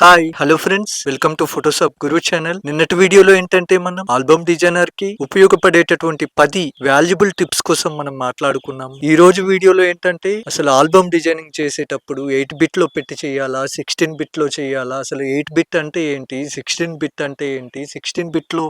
Hi. Hello friends welcome to Photoshop Guru channel నిన్నటి వీడియోలో ఏంటంటే మనం ఆల్బమ్ డిజైనర్కి ఉపయోగపడేటటువంటి పది వాల్యుబుల్ టిప్స్ కోసం మనం మాట్లాడుకున్నాం. ఈ రోజు వీడియోలో ఏంటంటే అసలు ఆల్బమ్ డిజైనింగ్ చేసేటప్పుడు ఎయిట్ బిట్లో పెట్టి చేయాలా? సిక్స్టీన్ బిట్లో చేయాలా? అసలు ఎయిట్ బిట్ అంటే ఏంటి? సిక్స్టీన్ బిట్ అంటే ఏంటి? సిక్స్టీన్ బిట్లో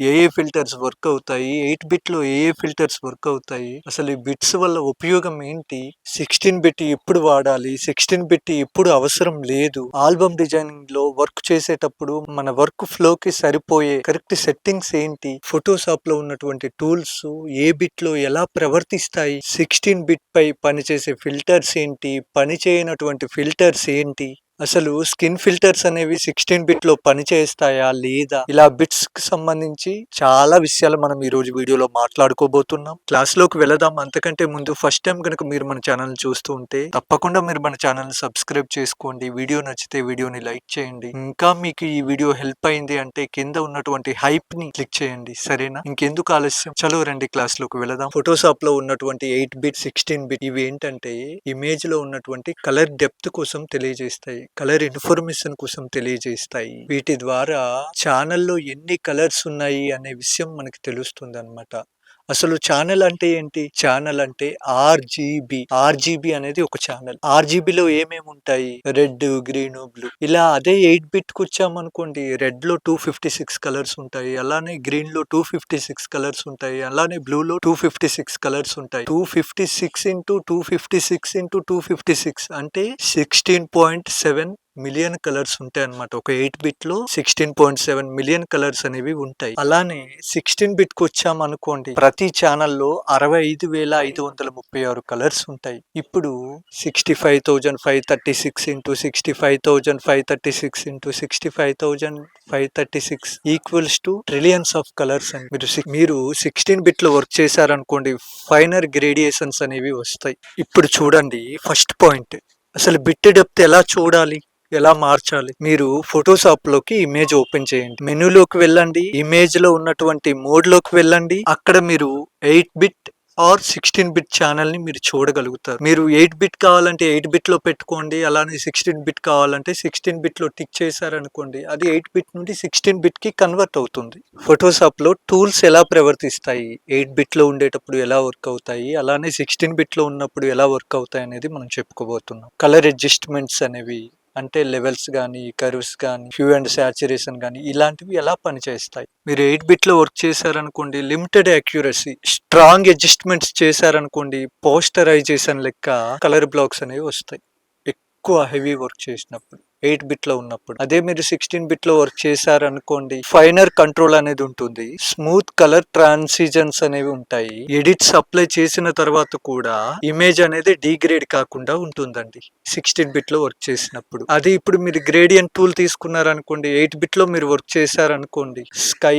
ఏ ఏ ఫిల్టర్స్ వర్క్ అవుతాయి. ఎయిట్ బిట్లో ఏ ఏ ఫిల్టర్స్ వర్క్ అవుతాయి. అసలు ఈ బిట్స్ వల్ల ఉపయోగం ఏంటి? సిక్స్టీన్ బిట్ ఎప్పుడు వాడాలి? సిక్స్టీన్ బిట్ ఎప్పుడు అవసరం లేదు. ఆల్బమ్ డిజైనింగ్లో వర్క్ చేసేటప్పుడు మన వర్క్ ఫ్లో కి సరిపోయే కరెక్ట్ సెట్టింగ్స్ ఏంటి? ఫోటోషాప్లో ఉన్నటువంటి టూల్స్ ఏ బిట్లో ఎలా ప్రవర్తిస్తాయి? సిక్స్టీన్ బిట్ పై పనిచేసే ఫిల్టర్స్ ఏంటి? పని చేయనటువంటి ఫిల్టర్స్ ఏంటి? అసలు స్కిన్ ఫిల్టర్స్ అనేవి సిక్స్టీన్ బిట్లో పనిచేస్తాయా లేదా? ఇలా బిట్స్కి సంబంధించి చాలా విషయాలు మనం ఈ రోజు వీడియోలో మాట్లాడుకోబోతున్నాం. క్లాస్లోకి వెళదాం. అంతకంటే ముందు ఫస్ట్ టైం కనుక మీరు మన ఛానల్ చూస్తూ ఉంటే తప్పకుండా మీరు మన ఛానల్ సబ్స్క్రైబ్ చేసుకోండి. వీడియో నచ్చితే వీడియోని లైక్ చేయండి. ఇంకా మీకు ఈ వీడియో హెల్ప్ అయింది అంటే కింద ఉన్నటువంటి హైప్ని క్లిక్ చేయండి. సరేనా? ఇంకెందుకు ఆలస్యం? చలో రండి క్లాస్లోకి వెళదాం. ఫోటోషాప్లో ఉన్నటువంటి ఎయిట్ బిట్ సిక్స్టీన్ బిట్ ఇవి ఏంటంటే ఇమేజ్లో ఉన్నటువంటి కలర్ డెప్త్ కోసం తెలియజేస్తాయి. కలర్ ఇన్ఫర్మేషన్ కోసం తెలియజేస్తాయి. వీటి ద్వారా ఛానల్లో ఎన్ని కలర్స్ ఉన్నాయి అనే విషయం మనకి తెలుస్తుంది అనమాట అసలు ఛానల్ అంటే ఏంటి? ఛానల్ అంటే ఆర్జీబీ. ఆర్జీబీ అనేది ఒక ఛానల్. ఆర్జీబీలో ఏమేమి ఉంటాయి? Red green blue. ఇలా అదే ఎయిట్ బిట్కు వచ్చామనుకోండి రెడ్లో టూ ఫిఫ్టీ సిక్స్ కలర్స్ ఉంటాయి అలానే గ్రీన్లో టూ ఫిఫ్టీ సిక్స్ కలర్స్ ఉంటాయి అలానే బ్లూ లో టూ ఫిఫ్టీ సిక్స్ కలర్స్ ఉంటాయి. Two fifty six into two fifty six into two fifty six అంటే sixteen point seven million colours ఉంటాయి అనమాట ఒక eight బిట్లో sixteen point seven million colours అనేవి ఉంటాయి. అలానే సిక్స్టీన్ బిట్కు వచ్చాం అనుకోండి ప్రతి ఛానల్లో అరవై ఐదు వేల ఐదు వందల ముప్పై ఆరు కలర్స్ ఉంటాయి. ఇప్పుడు sixty five thousand five thirty six into sixty five thousand five thirty six into sixty five thousand five thirty six equals to trillions of colours అని. మీరు మీరు సిక్స్టీన్ బిట్లో వర్క్ చేశారనుకోండి ఫైనర్ గ్రేడియేషన్స్ అనేవి వస్తాయి. ఇప్పుడు చూడండి ఫస్ట్ పాయింట్. అసలు బిట్ డెప్త్ ఎలా చూడాలి? ఎలా మార్చాలి? మీరు ఫోటోషాప్లోకి ఇమేజ్ ఓపెన్ చేయండి. మెనూలోకి వెళ్ళండి. ఇమేజ్లో ఉన్నటువంటి మోడ్లోకి వెళ్ళండి. అక్కడ మీరు eight bit or sixteen bit ఛానల్ని మీరు చూడగలుగుతారు. మీరు ఎయిట్ బిట్ కావాలంటే ఎయిట్ బిట్లో పెట్టుకోండి. అలానే సిక్స్టీన్ బిట్ కావాలంటే సిక్స్టీన్ బిట్లో టిక్ చేశారనుకోండి అది ఎయిట్ బిట్ నుండి సిక్స్టీన్ బిట్కి కన్వర్ట్ అవుతుంది. ఫోటోషాప్లో టూల్స్ ఎలా ప్రవర్తిస్తాయి? ఎయిట్ బిట్లో ఉండేటప్పుడు ఎలా వర్క్ అవుతాయి? అలానే సిక్స్టీన్ బిట్లో ఉన్నప్పుడు ఎలా వర్క్ అవుతాయి అనేది మనం చెప్పుకోబోతున్నాం. కలర్ అడ్జస్ట్మెంట్స్ అనేవి అంటే లెవెల్స్ కానీ కర్వ్స్ కానీ ఫ్యూ అండ్ సాచురేషన్ కానీ ఇలాంటివి ఎలా పనిచేస్తాయి? మీరు ఎయిట్ బిట్లో వర్క్ చేశారనుకోండి లిమిటెడ్ అక్యూరసీ స్ట్రాంగ్ అడ్జస్ట్మెంట్స్ చేశారనుకోండి పోస్టరైజేషన్ లెక్క కలర్ బ్లాక్స్ అనేవి వస్తాయి. ఎక్కువ హెవీ వర్క్ చేసినప్పుడు. ఎయిట్ బిట్లో ఉన్నప్పుడు. అదే మీరు సిక్స్టీన్ బిట్లో వర్క్ చేశారనుకోండి ఫైనర్ కంట్రోల్ అనేది ఉంటుంది. స్మూత్ కలర్ ట్రాన్సిజన్స్ అనేవి ఉంటాయి. ఎడిట్స్ అప్లై చేసిన తర్వాత కూడా ఇమేజ్ అనేది డిగ్రేడ్ కాకుండా ఉంటుందండి. సిక్స్టీన్ బిట్లో వర్క్ చేసినప్పుడు. అది ఇప్పుడు మీరు గ్రేడియంట్ టూల్ తీసుకున్నారనుకోండి ఎయిట్ బిట్లో మీరు వర్క్ చేశారనుకోండి స్కై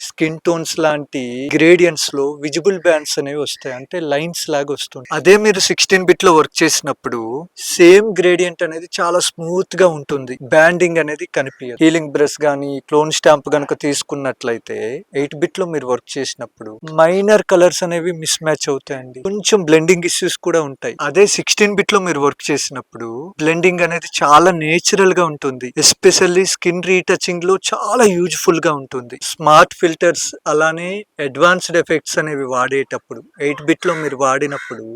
స్కిన్ టోన్స్ లాంటి గ్రేడియంట్స్లో విజిబుల్ బ్యాండ్స్ అనేవి వస్తాయి. అంటే లైన్స్ లాగా వస్తుంది అదే మీరు సిక్స్టీన్ బిట్లో వర్క్ చేసినప్పుడు సేమ్ గ్రేడియంట్ అనేది చాలా స్మూత్గా ఉంటుంది. బ్యాండింగ్ అనేది కనిపించదు హీలింగ్ బ్రష్ గానీ క్లోన్ స్టాంప్ గనక తీసుకున్నట్లయితే ఎయిట్ బిట్లో మీరు వర్క్ చేసినప్పుడు మైనర్ కలర్స్ అనేవి మిస్ మ్యాచ్ అవుతాయండి. కొంచెం బ్లెండింగ్ ఇష్యూస్ కూడా ఉంటాయి. అదే సిక్స్టీన్ బిట్లో మీరు వర్క్ చేసినప్పుడు బ్లెండింగ్ అనేది చాలా నేచురల్గా ఉంటుంది. ఎస్పెషల్లీ స్కిన్ రీటచింగ్లో చాలా యూజ్ఫుల్గా ఉంటుంది. స్మార్ట్ ఫిల్టర్స్ అలానే అడ్వాన్స్డ్ ఎఫెక్ట్స్ అనేవి వాడేటప్పుడు ఎయిట్ బిట్లో మీరు వాడినప్పుడు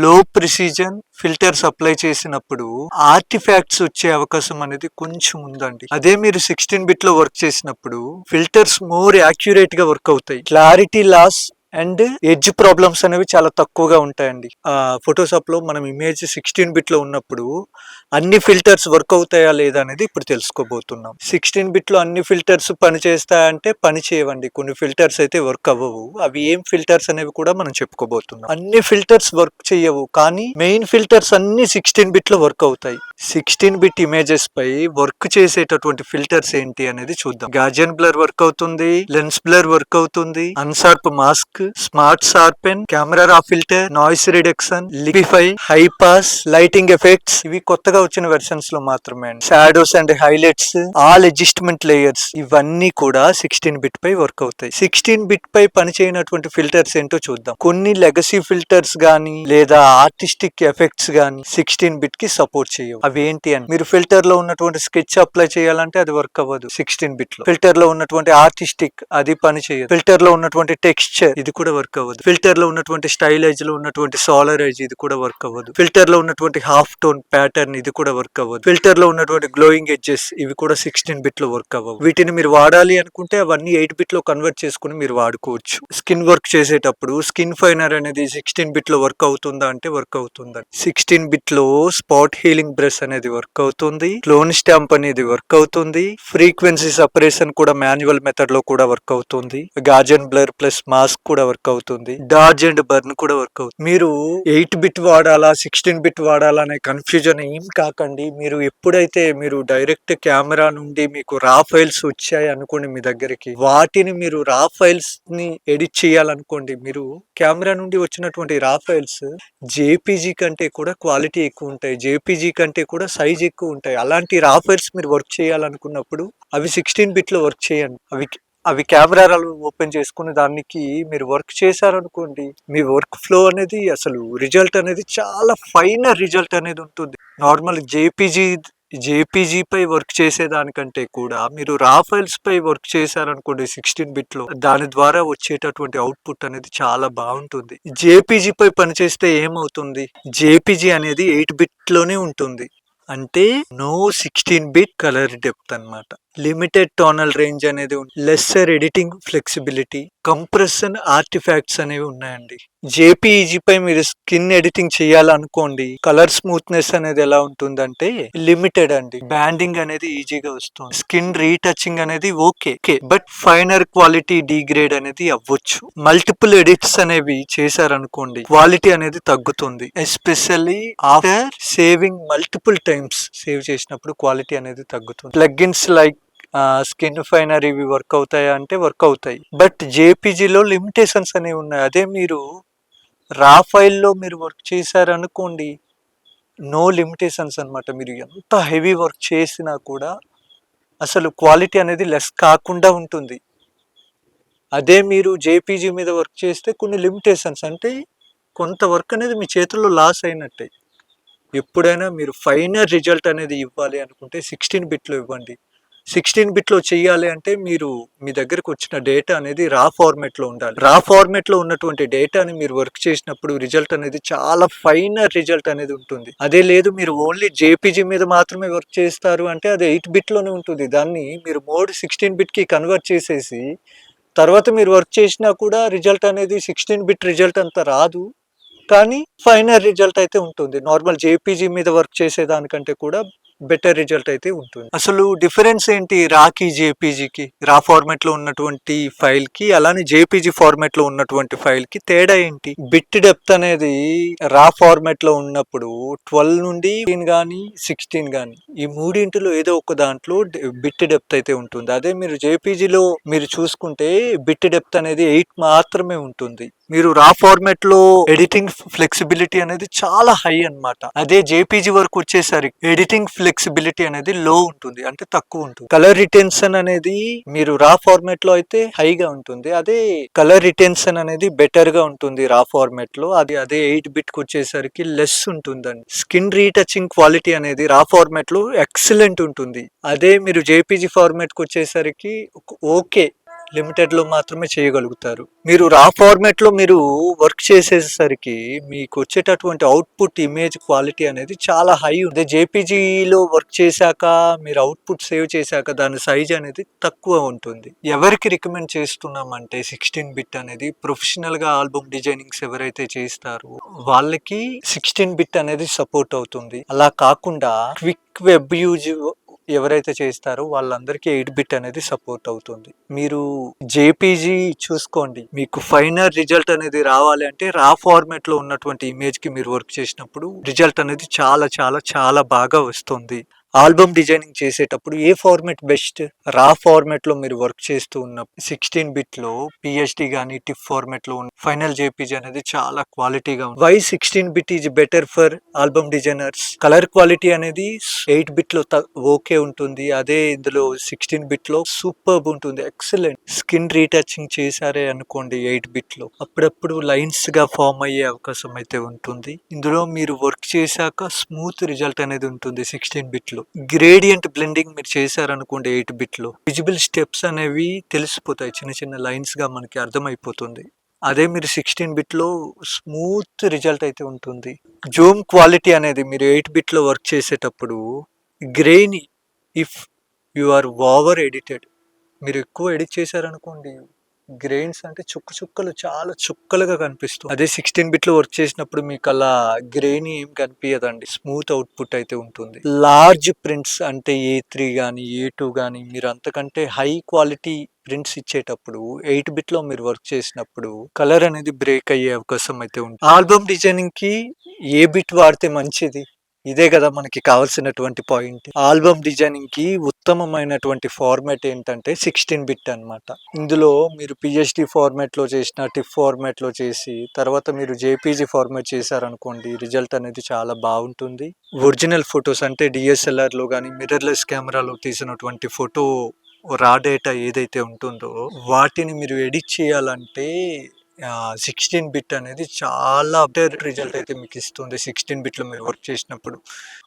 లో ప్రిసిజన్ ఫిల్టర్స్ అప్లై చేసినప్పుడు ఆర్టిఫాక్ట్స్ వచ్చే అవకాశం అనేది కొంచెం ఉందండి. అదే మీరు సిక్స్టీన్ బిట్లో వర్క్ చేసినప్పుడు ఫిల్టర్స్ మోర్ యాక్యురేట్గా వర్క్ అవుతాయి. Clarity loss and edge problems అనేవి చాలా తక్కువగా ఉంటాయండి. ఆ ఫోటోషాప్లో మనం ఇమేజ్ సిక్స్టీన్ బిట్లో ఉన్నప్పుడు అన్ని ఫిల్టర్స్ వర్క్ అవుతాయా లేదా అనేది ఇప్పుడు తెలుసుకోబోతున్నాం. సిక్స్టీన్ బిట్లో అన్ని ఫిల్టర్స్ పని చేస్తాయంటే పని చేయవండి. కొన్ని ఫిల్టర్స్ అయితే వర్క్ అవ్వవు. అవి ఏం ఫిల్టర్స్ అనేవి కూడా మనం చెప్పుకోబోతున్నాం. అన్ని ఫిల్టర్స్ వర్క్ చేయవు కానీ మెయిన్ ఫిల్టర్స్ అన్ని సిక్స్టీన్ బిట్లో వర్క్ అవుతాయి. సిక్స్టీన్ బిట్ ఇమేజెస్ పై వర్క్ చేసేటటువంటి ఫిల్టర్స్ ఏంటి అనేది చూద్దాం. గాజియన్ బ్లర్ వర్క్ అవుతుంది లెన్స్ బ్లర్ వర్క్ అవుతుంది unsharp mask smart sharpen camera raw filter noise reduction liquify high pass lighting effects. ఇవి కొత్తగా వచ్చిన వెర్షన్స్లో మాత్రమే అండి. Shadows and highlights all adjustment layers ఇవన్నీ కూడా సిక్స్టీన్ బిట్ పై వర్క్ అవుతాయి. సిక్స్టీన్ బిట్ పై పనిచేయనటువంటి ఫిల్టర్స్ ఏంటో చూద్దాం. కొన్ని లెగసీ ఫిల్టర్స్ గానీ లేదా ఆర్టిస్టిక్ ఎఫెక్ట్స్ గానీ సిక్స్టీన్ బిట్కి సపోర్ట్ చేయవు. అవి ఏంటి అని. మీరు ఫిల్టర్లో ఉన్నటువంటి స్కెచ్ అప్లై చేయాలంటే అది వర్క్ అవ్వదు సిక్స్టీన్ బిట్లో. ఫిల్టర్లో ఉన్నటువంటి ఆర్టిస్టిక్ అది పని చేయదు. ఫిల్టర్లో ఉన్నటువంటి టెక్స్చర్ ఇది ఇది కూడా వర్క్ అవ్వదు. ఫిల్టర్లో ఉన్నటువంటి స్టైలైజ్లో ఉన్నటువంటి సాలరైజ్ ఇది కూడా వర్క్ అవ్వదు. ఫిల్టర్లో ఉన్నటువంటి హాఫ్ టోన్ ప్యాటర్న్ ఇది కూడా వర్క్ అవ్వదు. ఫిల్టర్లో ఉన్నటువంటి గ్లోయింగ్ ఎడ్జెస్ ఇవి కూడా సిక్స్టీన్ బిట్లో వర్క్ అవ్వవు. వీటిని మీరు వాడాలి అనుకుంటే అవన్నీ ఎయిట్ బిట్లో కన్వర్ట్ చేసుకుని మీరు వాడుకోవచ్చు. స్కిన్ వర్క్ చేసేటప్పుడు స్కిన్ ఫైనర్ అనేది సిక్స్టీన్ బిట్లో వర్క్ అవుతుందా అంటే వర్క్ అవుతుందా. సిక్స్టీన్ బిట్లో స్పాట్ హీలింగ్ బ్రష్ అనేది వర్క్ అవుతుంది. క్లోన్ స్టాంప్ అనేది వర్క్ అవుతుంది. ఫ్రీక్వెన్సీ సపరేషన్ కూడా మాన్యువల్ మెథడ్లో కూడా వర్క్ అవుతుంది. గాజన్ బ్లర్ ప్లస్ మాస్క్ కూడా వర్క్ అవుతుంది. డార్జ్ అండ్ బర్న్ కూడా వర్క్ అవుతుంది. మీరు ఎయిట్ బిట్ వాడాలా సిక్స్టీన్ బిట్ వాడాలా అనే కన్ఫ్యూజన్ ఏం కాకండి. మీరు ఎప్పుడైతే మీరు డైరెక్ట్ కెమెరా నుండి మీకు రా ఫైల్స్ వచ్చాయి అనుకోండి మీ దగ్గరికి వాటిని మీరు రా ఫైల్స్ని ఎడిట్ చేయాలనుకోండి మీరు కెమెరా నుండి వచ్చినటువంటి రా ఫైల్స్ జేపీజీ కంటే కూడా క్వాలిటీ ఎక్కువ ఉంటాయి. జేపీజీ కంటే కూడా సైజ్ ఎక్కువ ఉంటాయి. అలాంటి రా ఫైల్స్ మీరు వర్క్ చేయాలనుకున్నప్పుడు అవి సిక్స్టీన్ బిట్లో వర్క్ చేయండి. అవి అవి కెమెరాలు ఓపెన్ చేసుకుని దానికి మీరు వర్క్ చేశారనుకోండి మీ వర్క్ ఫ్లో అనేది అసలు రిజల్ట్ అనేది చాలా ఫైనర్ రిజల్ట్ అనేది ఉంటుంది. నార్మల్ జేపీజీ జేపీజీ పై వర్క్ చేసేదానికంటే కూడా మీరు రా పై వర్క్ చేశారనుకోండి సిక్స్టీన్ బిట్లో దాని ద్వారా వచ్చేటటువంటి అవుట్పుట్ అనేది చాలా బాగుంటుంది. జేపీజీ పై పనిచేస్తే ఏమవుతుంది? జేపీజీ అనేది ఎయిట్ బిట్లోనే ఉంటుంది. అంటే no sixteen bit colour depth అన్నమాట. లిమిటెడ్ టోనల్ రేంజ్ అనేది lesser editing flexibility compression artefacts అనేవి ఉన్నాయండి. జేపీఈజీ పై మీరు స్కిన్ ఎడిటింగ్ చేయాలనుకోండి కలర్ స్మూత్నెస్ అనేది ఎలా ఉంటుందంటే లిమిటెడ్ అండి. బ్యాండింగ్ అనేది ఈజీగా వస్తుంది. స్కిన్ రీటచింగ్ అనేది okay but finer quality degrade అనేది అవ్వచ్చు. మల్టిపుల్ ఎడిట్స్ అనేవి చేశారనుకోండి క్వాలిటీ అనేది తగ్గుతుంది. Especially after saving multiple times save చేసినప్పుడు క్వాలిటీ అనేది తగ్గుతుంది. ప్లగ్గిన్స్ లైక్ స్కిన్ ఫైనర్ ఇవి వర్క్ అవుతాయా అంటే వర్క్ అవుతాయి. బట్ జేపీజీలో లిమిటేషన్స్ అనేవి ఉన్నాయి. అదే మీరు రా ఫైల్లో మీరు వర్క్ చేశారనుకోండి నో లిమిటేషన్స్ అనమాట మీరు ఎంత హెవీ వర్క్ చేసినా కూడా అసలు క్వాలిటీ అనేది లెస్ కాకుండా ఉంటుంది. అదే మీరు జేపీజీ మీద వర్క్ చేస్తే కొన్ని లిమిటేషన్స్ అంటే కొంత వర్క్ అనేది మీ చేతుల్లో లాస్ అయినట్టే. ఎప్పుడైనా మీరు ఫైనల్ రిజల్ట్ అనేది ఇవ్వాలి అనుకుంటే సిక్స్టీన్ బిట్లో ఇవ్వండి. సిక్స్టీన్ బిట్లో చేయాలి అంటే మీరు మీ దగ్గరకు వచ్చిన డేటా అనేది రా ఫార్మేట్లో ఉండాలి. రా ఫార్మేట్లో ఉన్నటువంటి డేటాని మీరు వర్క్ చేసినప్పుడు రిజల్ట్ అనేది చాలా ఫైనర్ రిజల్ట్ అనేది ఉంటుంది. అదే లేదు మీరు ఓన్లీ జేపీజీ మీద మాత్రమే వర్క్ చేస్తారు అంటే అది ఎయిట్ బిట్లోనే ఉంటుంది. దాన్ని మీరు మోడ్ సిక్స్టీన్ బిట్కి కన్వర్ట్ చేసేసి తర్వాత మీరు వర్క్ చేసినా కూడా రిజల్ట్ అనేది సిక్స్టీన్ బిట్ రిజల్ట్ అంత రాదు. కానీ ఫైనల్ రిజల్ట్ అయితే ఉంటుంది. నార్మల్ జేపీజీ మీద వర్క్ చేసేదానికంటే కూడా బెటర్ రిజల్ట్ అయితే ఉంటుంది. అసలు డిఫరెన్స్ ఏంటి రాకి జేపీజీకి? రా ఫార్మాట్లో ఉన్నటువంటి ఫైల్కి అలానే జేపీజీ ఫార్మాట్లో ఉన్నటువంటి ఫైల్కి తేడా ఏంటి? బిట్ డెప్త్ అనేది రా ఫార్మాట్లో ఉన్నప్పుడు ట్వెల్వ్ నుండి గానీ సిక్స్టీన్ గానీ ఈ మూడింటిలో ఏదో ఒక దాంట్లో బిట్ డెప్త్ అయితే ఉంటుంది. అదే మీరు జేపీజీలో మీరు చూసుకుంటే బిట్ డెప్త్ అనేది ఎయిట్ మాత్రమే ఉంటుంది. మీరు రా ఫార్మాట్లో ఎడిటింగ్ ఫ్లెక్సిబిలిటీ అనేది చాలా హై అన్నమాట. అదే జేపీజీ వరకు వచ్చేసరికి ఎడిటింగ్ ఫ్లెక్సిబిలిటీ అనేది లో ఉంటుంది అంటే తక్కువ ఉంటుంది. కలర్ రిటెన్షన్ అనేది మీరు రా ఫార్మాట్లో అయితే హైగా ఉంటుంది. అదే కలర్ రిటెన్షన్ అనేది బెటర్గా ఉంటుంది రా ఫార్మాట్లో. అది అదే ఎయిట్ బిట్ వచ్చేసరికి లెస్ ఉంటుందండి. స్కిన్ రీటచింగ్ క్వాలిటీ అనేది రా ఫార్మాట్లో ఎక్సలెంట్ ఉంటుంది. అదే మీరు జేపీజీ ఫార్మాట్కు వచ్చేసరికి ఓకే లిమిటెడ్లో మాత్రమే చేయగలుగుతారు. మీరు రా ఫార్మాట్లో మీరు వర్క్ చేసేసరికి మీకు వచ్చేటటువంటి అవుట్పుట్ ఇమేజ్ క్వాలిటీ అనేది చాలా హై ఉంది జేపీజీలో వర్క్ చేశాక మీరు అవుట్పుట్ సేవ్ చేశాక దాని సైజ్ అనేది తక్కువ ఉంటుంది. ఎవరికి రికమెండ్ చేస్తున్నామంటే సిక్స్టీన్ బిట్ అనేది ప్రొఫెషనల్గా ఆల్బమ్ డిజైనింగ్స్ ఎవరైతే చేస్తారో వాళ్ళకి సిక్స్టీన్ బిట్ అనేది సపోర్ట్ అవుతుంది. అలా కాకుండా క్విక్ వెబ్ యూజ్ ఎవరైతే చేస్తారో వాళ్ళందరికీ ఎయిట్ బిట్ అనేది సపోర్ట్ అవుతుంది. మీరు జేపీజీ చూసుకోండి. మీకు ఫైనల్ రిజల్ట్ అనేది రావాలి అంటే రా ఫార్మాట్లో ఉన్నటువంటి ఇమేజ్కి మీరు వర్క్ చేసినప్పుడు రిజల్ట్ అనేది చాలా చాలా చాలా బాగా వస్తుంది. ఆల్బమ్ డిజైనింగ్ చేసేటప్పుడు ఏ ఫార్మాట్ బెస్ట్ రా ఫార్మాట్లో మీరు వర్క్ చేస్తూ ఉన్న సిక్స్టీన్ బిట్లో పిహెచ్డి కానీ టిప్ ఫార్మాట్లో ఉన్న ఫైనల్ జేపీజీ అనేది చాలా క్వాలిటీగా ఉంది. Why sixteen bit is better for album designers colour quality అనేది ఎయిట్ బిట్లో ఓకే ఉంటుంది. అదే ఇందులో సిక్స్టీన్ బిట్లో సూపర్బ్ ఉంటుంది. ఎక్సలెంట్ స్కిన్ రీటచింగ్ చేశారే అనుకోండి ఎయిట్ బిట్లో అప్పుడప్పుడు లైన్స్గా ఫామ్ అయ్యే అవకాశం అయితే ఉంటుంది. ఇందులో మీరు వర్క్ చేశాక స్మూత్ రిజల్ట్ అనేది ఉంటుంది సిక్స్టీన్ బిట్లో లో గ్రేడియంట్ బ్లెండింగ్ మీరు చేశారనుకోండి ఎయిట్ బిట్లో విజిబుల్ స్టెప్స్ అనేవి తెలిసిపోతాయి చిన్న చిన్న లైన్స్గా మనకి అర్థమైపోతుంది. అదే మీరు సిక్స్టీన్ బిట్లో స్మూత్ రిజల్ట్ అయితే ఉంటుంది. జూమ్ క్వాలిటీ అనేది మీరు ఎయిట్ బిట్లో వర్క్ చేసేటప్పుడు grain if you are over edited మీరు ఎక్కువ ఎడిట్ చేశారనుకోండి గ్రెయిన్స్ అంటే చుక్క చుక్కలు చాలా చుక్కలుగా కనిపిస్తుంది అదే సిక్స్టీన్ బిట్లో వర్క్ చేసినప్పుడు మీకు అలా గ్రెయిన్ ఏం కనిపించదండి స్మూత్ అవుట్పుట్ అయితే ఉంటుంది. లార్జ్ ప్రింట్స్ అంటే ఏ త్రీ కానీ ఏ టూ కానీ మీరు అంతకంటే హై క్వాలిటీ ప్రింట్స్ ఇచ్చేటప్పుడు ఎయిట్ బిట్లో మీరు వర్క్ చేసినప్పుడు కలర్ అనేది బ్రేక్ అయ్యే అవకాశం అయితే ఉంటుంది. ఆల్బమ్ డిజైనింగ్కి ఏ బిట్ వాడితే మంచిది. ఇదే కదా మనకి కావాల్సినటువంటి పాయింట్. ఆల్బమ్ డిజైనింగ్కి ఉత్తమమైనటువంటి ఫార్మాట్ ఏంటంటే సిక్స్టీన్ బిట్ అనమాట ఇందులో మీరు పిహెచ్డి ఫార్మాట్లో చేసిన టిఫ్ ఫార్మాట్లో చేసి తర్వాత మీరు జేపీజీ ఫార్మాట్ చేశారనుకోండి రిజల్ట్ అనేది చాలా బాగుంటుంది. ఒరిజినల్ ఫొటోస్ అంటే డిఎస్ఎల్ఆర్లో కానీ మిర్రర్లెస్ కెమెరాలో తీసినటువంటి ఫోటో రా డేటా ఏదైతే ఉంటుందో వాటిని మీరు ఎడిట్ చేయాలంటే సిక్స్టీన్ బిట్ అనేది చాలా బెటర్ రిజల్ట్ అయితే మీకు ఇస్తుంది. సిక్స్టీన్ బిట్లో మీరు వర్క్ చేసినప్పుడు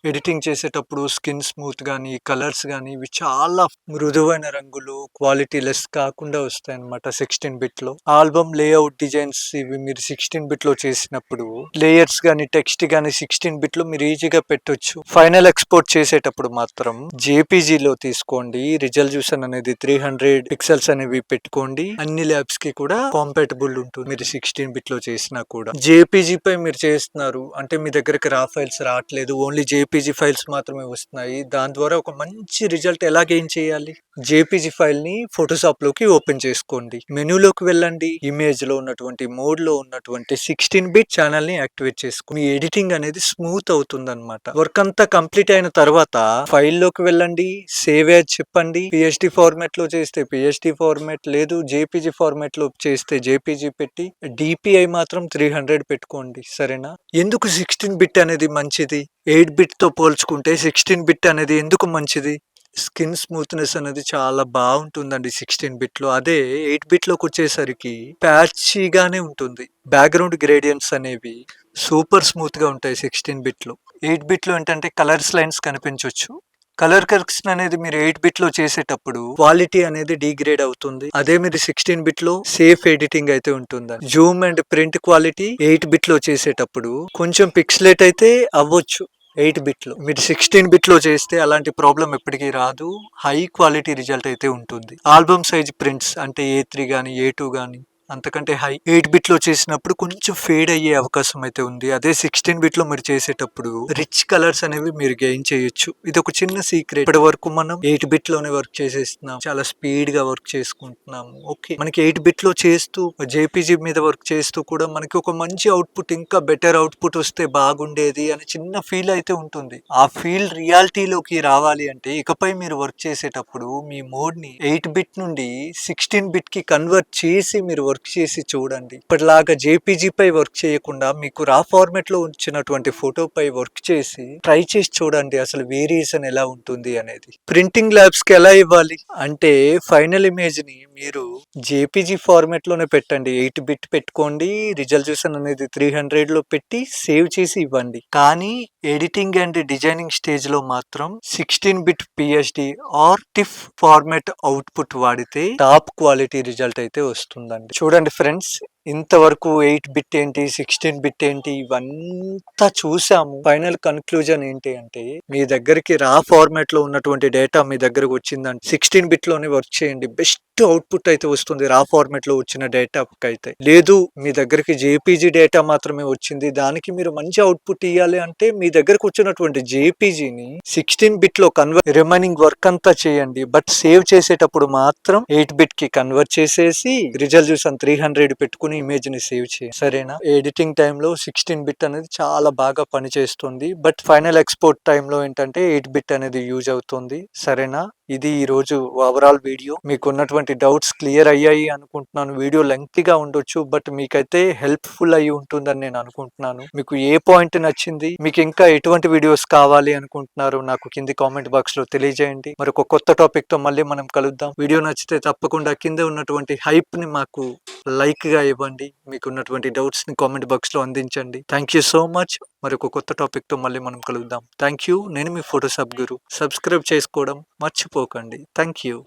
ఎడిటింగ్ చేసేటప్పుడు స్కిన్ స్మూత్ కానీ కలర్స్ కానీ ఇవి చాలా మృదువైన రంగులు క్వాలిటీ లెస్ కాకుండా వస్తాయి అనమాట సిక్స్టీన్ బిట్లో ఆల్బమ్ లేఅవుట్ డిజైన్స్ ఇవి మీరు సిక్స్టీన్ బిట్లో చేసినప్పుడు లేయర్స్ కానీ టెక్స్ట్ కానీ సిక్స్టీన్ బిట్లో మీరు ఈజీగా పెట్టొచ్చు. ఫైనల్ ఎక్స్పోర్ట్ చేసేటప్పుడు మాత్రం జేపీజీలో తీసుకోండి. రిజల్యూషన్ అనేది త్రీ హండ్రెడ్ పిక్సెల్స్ అనేవి పెట్టుకోండి. అన్ని ల్యాబ్స్కి కూడా కాంపాటబుల్ ఉంటుంది. మీరు సిక్స్టీన్ బిట్లో చేసినా కూడా. జేపీజీ పై మీరు చేస్తున్నారు. అంటే మీ దగ్గరికి రా ఫైల్స్ రావట్లేదు. ఓన్లీ జేపీజీ ఫైల్స్ మాత్రమే వస్తున్నాయి. దాని ద్వారా ఒక మంచి రిజల్ట్ ఎలా గెయిన్ చేయాలి? జేపీజీ ఫైల్ని ఫోటోషాప్లోకి ఓపెన్ చేసుకోండి. మెనూలోకి వెళ్ళండి. ఇమేజ్లో ఉన్నటువంటి మోడ్లో ఉన్నటువంటి సిక్స్టీన్ బిట్ ఛానల్ని యాక్టివేట్ చేసుకోండి మీ ఎడిటింగ్ అనేది స్మూత్ అవుతుంది అనమాట వర్క్ అంతా కంప్లీట్ అయిన తర్వాత ఫైల్లోకి వెళ్ళండి. సేవ్ యాజ్ చెప్పండి. పిహెచ్డి ఫార్మాట్లో చేస్తే పిహెచ్డి ఫార్మాట్ లేదు. జేపీజీ ఫార్మాట్లో చేస్తే జేపీజీ పెట్టి డిపిఐ మాత్రం త్రీ హండ్రెడ్ పెట్టుకోండి సరేనా? ఎందుకు సిక్స్టీన్ బిట్ అనేది మంచిది? ఎయిట్ బిట్తో పోల్చుకుంటే సిక్స్టీన్ బిట్ అనేది ఎందుకు మంచిది? స్కిన్ స్మూత్నెస్ అనేది చాలా బాగుంటుందండి సిక్స్టీన్ బిట్లో అదే ఎయిట్ బిట్లోకి వచ్చేసరికి ప్యాచీగానే ఉంటుంది. బ్యాక్గ్రౌండ్ గ్రేడియంట్స్ అనేవి సూపర్ స్మూత్గా ఉంటాయి సిక్స్టీన్ బిట్లో ఎయిట్ బిట్లో ఏంటంటే కలర్స్ లైన్స్ కనిపించవచ్చు కలర్ కరెక్షన్ అనేది మీరు ఎయిట్ బిట్లో చేసేటప్పుడు క్వాలిటీ అనేది డిగ్రేడ్ అవుతుంది. అదే మీరు సిక్స్టీన్ బిట్లో సేఫ్ ఎడిటింగ్ అయితే ఉంటుంది zoom and print quality eight బిట్లో చేసేటప్పుడు కొంచెం పిక్స్లేట్ అయితే అవ్వచ్చు ఎయిట్ బిట్లో. మీరు సిక్స్టీన్ బిట్లో చేస్తే అలాంటి ప్రాబ్లం ఎప్పటికీ రాదు. హై క్వాలిటీ రిజల్ట్ అయితే ఉంటుంది. ఆల్బమ్ సైజ్ ప్రింట్స్ అంటే ఏ త్రీ కానీ ఏ టూ కానీ అంతకంటే హై. ఎయిట్ బిట్లో చేసినప్పుడు కొంచెం ఫేడ్ అయ్యే అవకాశం అయితే ఉంది. అదే సిక్స్టీన్ బిట్లో మీరు చేసేటప్పుడు రిచ్ కలర్స్ అనేవి మీరు గెయిన్ చేయొచ్చు. ఇది ఒక చిన్న సీక్రెట్. ఇప్పటి వరకు మనం ఎయిట్ బిట్లోనే వర్క్ చేసేస్తున్నాం. చాలా స్పీడ్గా వర్క్ చేసుకుంటున్నాము. ఓకే. మనకి ఎయిట్ బిట్లో చేస్తూ జేపీజీ మీద వర్క్ చేస్తూ కూడా మనకి ఒక మంచి అవుట్పుట్ ఇంకా బెటర్ అవుట్పుట్ వస్తే బాగుండేది అని చిన్న ఫీల్ అయితే ఉంటుంది. ఆ ఫీల్ రియాలిటీలోకి రావాలి అంటే ఇకపై మీరు వర్క్ చేసేటప్పుడు మీ మోడ్ని ఎయిట్ బిట్ నుండి సిక్స్టీన్ బిట్కి కన్వర్ట్ చేసి మీరు వర్క్ చేసి చూడండి. ఇప్పటిలాగా జేపీజీ పై వర్క్ చేయకుండా మీకు రా ఫార్మాట్లో ఉంచినటువంటి ఫోటో పై వర్క్ చేసి ట్రై చేసి చూడండి అసలు వేరియేషన్ ఎలా ఉంటుంది అనేది. ప్రింటింగ్ ల్యాబ్స్కి ఎలా ఇవ్వాలి? అంటే ఫైనల్ ఇమేజ్ని మీరు జేపీజీ ఫార్మాట్లోనే పెట్టండి. ఎయిట్ బిట్ పెట్టుకోండి. రిజల్యూషన్ అనేది త్రీ హండ్రెడ్లో పెట్టి సేవ్ చేసి ఇవ్వండి. కానీ ఎడిటింగ్ అండ్ డిజైనింగ్ స్టేజ్లో మాత్రం sixteen bit PSD or TIFF format output వాడితే టాప్ క్వాలిటీ రిజల్ట్ అయితే వస్తుందండి. చూడండి ఫ్రెండ్స్ ఇంతవరకు ఎయిట్ బిట్ ఏంటి సిక్స్టీన్ బిట్ ఏంటి ఇవంతా చూసాము. ఫైనల్ కన్క్లూజన్ ఏంటి అంటే మీ దగ్గరికి రా ఫార్మాట్లో ఉన్నటువంటి డేటా మీ దగ్గరకు వచ్చిందంటే సిక్స్టీన్ బిట్లోనే వర్క్ చేయండి. బెస్ట్ అవుట్పుట్ అయితే వస్తుంది రా ఫార్మాట్లో వచ్చిన డేటా అయితే లేదు మీ దగ్గరికి జేపీజీ డేటా మాత్రమే వచ్చింది. దానికి మీరు మంచి అవుట్పుట్ ఇవ్వాలి అంటే మీ దగ్గరకు వచ్చినటువంటి జేపీజీని సిక్స్టీన్ బిట్లో కన్వర్ట్ రిమైనింగ్ వర్క్ అంతా చేయండి. బట్ సేవ్ చేసేటప్పుడు మాత్రం ఎయిట్ బిట్కి కన్వర్ట్ చేసేసి రిజల్యూషన్ త్రీ హండ్రెడ్ పెట్టుకుని తీసుకొని ఇమేజ్ని సేవ్ చేయండి సరేనా? ఎడిటింగ్ టైంలో సిక్స్టీన్ బిట్ అనేది చాలా బాగా పనిచేస్తుంది. బట్ ఫైనల్ ఎక్స్పోర్ట్ టైంలో ఏంటంటే ఎయిట్ బిట్ అనేది యూజ్ అవుతుంది. సరేనా? ఇది ఈరోజు ఓవరాల్ వీడియో. మీకు ఉన్నటువంటి డౌట్స్ క్లియర్ అయ్యాయి అనుకుంటున్నాను. వీడియో లెంగ్త్గా ఉండొచ్చు బట్ మీకైతే హెల్ప్ఫుల్ అయి ఉంటుందని నేను అనుకుంటున్నాను. మీకు ఏ పాయింట్ నచ్చింది మీకు ఇంకా ఎటువంటి వీడియోస్ కావాలి అనుకుంటున్నారు నాకు కింది కామెంట్ బాక్స్లో తెలియజేయండి. మరి ఒక కొత్త టాపిక్తో మళ్ళీ మనం కలుద్దాం. వీడియో నచ్చితే తప్పకుండా కింద ఉన్నటువంటి హైప్ని మాకు లైక్గా ఇవ్వండి. మీకు ఉన్నటువంటి డౌట్స్ని కామెంట్ బాక్స్లో అందించండి. Thank you so much. మరి ఒక కొత్త టాపిక్తో మళ్ళీ మనం కలుద్దాం. థ్యాంక్ యూ నేను మీ ఫోటోషాప్ గురు సబ్స్క్రైబ్ చేసుకోవడం మర్చిపోకండి. Thank you